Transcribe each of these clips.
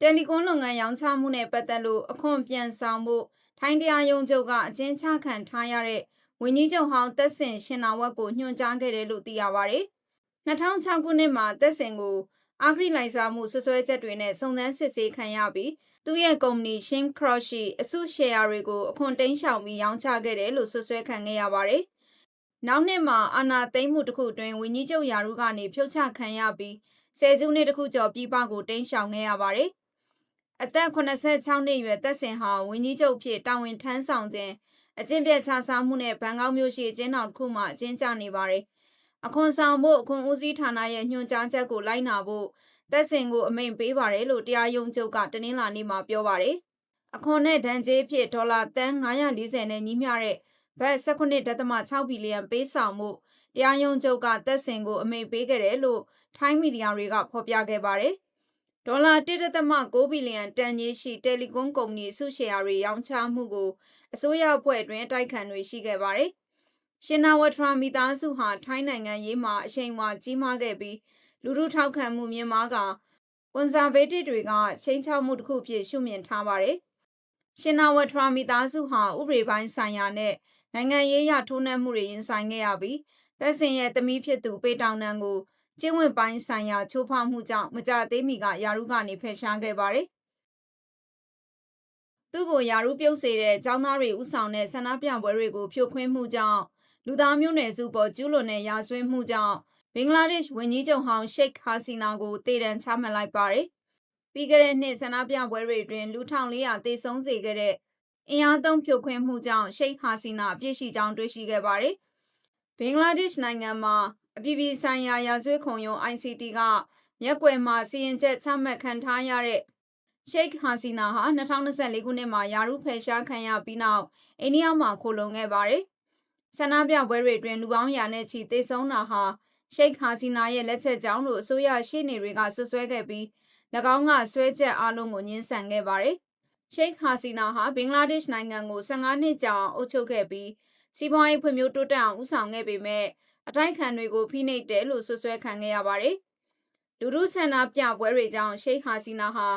တယ်လီကွန်လုပ်ငန်းရောင်းချမှုနဲ့ပတ်သက်လို့အခွန်ပြန်ဆောင်ဖို့ထိုင်းတရားရုံးချုပ်ကအကျဉ်းချခံထားရတဲ့ဝန်ကြီးချုပ်ဟောင်းသက်စင်ရှင်နာဝက်ကိုညွှန်ကြားခဲ့တယ်လို့သိရပါဗျ။2006ခုနှစ်မှာသက်စင်ကိုအာဂရိလိုက်စားမှုဆွဆွဲချက်တွေနဲ့စုံစမ်းစစ်ဆေးခံရပြီးသူ့ရဲ့ကုမ္ပဏီ Shin Cross ရှိအစုရှယ်ယာတွေကိုအခွန်တင်းရှောင်ပြီးရောင်းချခဲ့တယ်လို့ဆွဆွဲခံခဲ့ရပါတယ်။နောက်နှစ်မှာအာနာသိမ့်မှုတစ်ခုတွင်ဝန်ကြီးချုပ်ယာရုကနေဖြုတ်ချခံရပြီးဆယ်စုနှစ်တစ်ခုကျော်ပြည်ပကိုတင်းရှောင်ခဲ့ရပါတယ်။ အသက်86နှစ်အရွယ်သက်စင်ဟာဝန်ကြီးချုပ်ဖြစ်တာဝန်ထမ်းဆောင်ခြင်းအကျင့်ပြတ်ချစားမှုနဲ့ဘန်ကောက်မြို့ရှိအကျဉ်းထောင်တစ်ခုမှအကျဉ်းချနေပါတယ်။အခွန်ဆောင်ဖို့အခွန်ဦးစီးဌာနရဲ့ညွှန်ကြားချက်ကိုလိုက်နာဖို့သက်စင်ကိုအမိန့်ပေးပါတယ်လို့တရားရုံးချုပ်ကတနင်္လာနေ့မှာပြောပါတယ်။အခွန်နဲ့ဒဏ်ကြေးဖြစ်ဒေါ်လာတန်း940နဲ့ညီမျှတဲ့ဘတ်18.6ဘီလီယံပေးဆောင်မှုတရားရုံးချုပ်ကသက်စင်ကိုအမိန့်ပေးခဲ့တယ်လို့ထိုင်းမီဒီယာတွေကဖော်ပြခဲ့ပါတယ်။ ဒေါ်လာ1.6ဘီလီယံတန်ကြီးရှိတယ်လီကွန်ကုမ္ပဏီစုရှယ်ယာတွေရောင်းချမှုကိုအစိုးရအဖွဲ့အတွင်းတိုက်ခံတွေရှိခဲ့ပါတယ်။ရှင်နာဝထရာမီသားစုဟာထိုင်းနိုင်ငံရေးမှာအရှိန်အဝါကြီးမားခဲ့ပြီးလူထုထောက်ခံမှုမြင့်မားကကွန်ဆာဗေးတစ်တွေကချိန်ချောက်မှုတစ်ခုဖြစ်ရှုမြင်ထားပါတယ်။ရှင်နာဝထရာမီသားစုဟာဥပဒေပိုင်းဆိုင်ရာနဲ့နိုင်ငံရေးရထိုးနှက်မှုတွေရင်ဆိုင်ခဲ့ရပြီးသက်စင်ရဲ့သမီးဖြစ်သူပေတောင်နန်ကို ကျင့်ဝတ်ပိုင်းဆိုင်ရာချိုးဖောက်မှုကြောင့်မကြသေးမီကယာရုကနေဖယ်ရှားခဲ့ပါတယ်။သူ့ကိုယာရုပြုတ်စေတဲ့ចောင်းသားတွေဥဆောင်တဲ့ဆန္ဒပြပွဲတွေကိုဖြိုခွင်းမှုကြောင့်လူသားမျိုးနွယ်စုပေါ်ကျူးလွန်တဲ့ရာဇဝတ်မှုကြောင့်ဘင်္ဂလားဒေ့ရှ်ဝန်ကြီးချုပ်ဟောင်းရှိတ်ဟာစီနာကိုတည်တံချမှတ်လိုက်ပါတယ်။ပြီးခဲ့တဲ့နှစ်ဆန္ဒပြပွဲတွေတွင်လူ1400တေဆုံးစေခဲ့တဲ့အင်အားသုံးဖြိုခွင်းမှုကြောင့်ရှိတ်ဟာစီနာအပြစ်ရှိကြောင်းတွေ့ရှိခဲ့ပါတယ်။ဘင်္ဂလားဒေ့ရှ်နိုင်ငံမှာ အပြည်ပြည်ဆိုင်ရာရာဇဝတ်ခုံရုံး ICT ကမျက်ကွယ်မှာစီရင်ချက်ချမှတ်ခံထားရတဲ့ရှိတ်ဟာစီနာဟာ2024ခုနှစ်မှာယာရုဖယ်ရှားခံရပြီးနောက်အိန္ဒိယမှာခိုလုံခဲ့ပါတယ်။ဆန္ဒပြပွဲတွေတွင်လူပေါင်းရာနဲ့ချီသေဆုံးတာဟာရှိတ်ဟာစီနာရဲ့လက်ချက်ကြောင့်လို့အစိုးရရှေ့နေတွေကဆွဆွဲခဲ့ပြီး၎င်းကဆွဲချက်အလုံးကိုညှင်းဆန်ခဲ့ပါတယ်။ရှိတ်ဟာစီနာဟာဘင်္ဂလားဒေ့ရှ်နိုင်ငံကို15နှစ်ကြာအောင်အုပ်ချုပ်ခဲ့ပြီးစီးပွားရေးဖွံ့ဖြိုးတိုးတက်အောင်ဦးဆောင်ခဲ့ပေမဲ့ အတိုက်ခံတွေကိုဖိနှိပ်တယ်လို့ဆွဆွဲခံခဲ့ရပါတယ်။လူထုဆန္ဒပြပွဲတွေကြောင့်ရှိတ်ဟာစီနာဟာ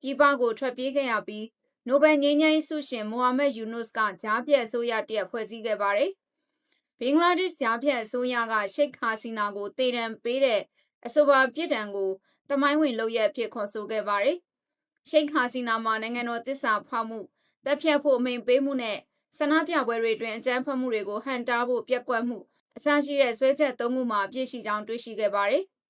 ပြည်ပကိုထွက်ပြေးခဲ့ရပြီးနိုဘယ်ငြိမ်းချမ်းရေးဆုရှင်မိုဟာမက်ယူနုစ်ကဂျားပြက်အစိုးရတရက်ဖွဲ့စည်းခဲ့ပါတယ်။ဘင်္ဂလားဒေ့ရှ်ဂျားပြက်အစိုးရကရှိတ်ဟာစီနာကိုတေတံပေးတဲ့အဆိုပါပြည်တံကိုတမိုင်းဝင်လုပ်ရက်ဖြစ်ခေါ်ဆိုခဲ့ပါတယ်။ရှိတ်ဟာစီနာမှာနိုင်ငံတော်တစ္ဆာဖောက်မှုတပ်ဖြတ်ဖို့အမိန်ပေးမှုနဲ့ဆန္ဒပြပွဲတွေတွင်အကြမ်းဖက်မှုတွေကိုဟန်တားဖို့ပြက်ကွက်မှု အစရှိတဲ့ဆွဲချက်သုံးခုမှာအပြစ်ရှိကြောင်းတွေ့ရှိခဲ့ပါတယ်။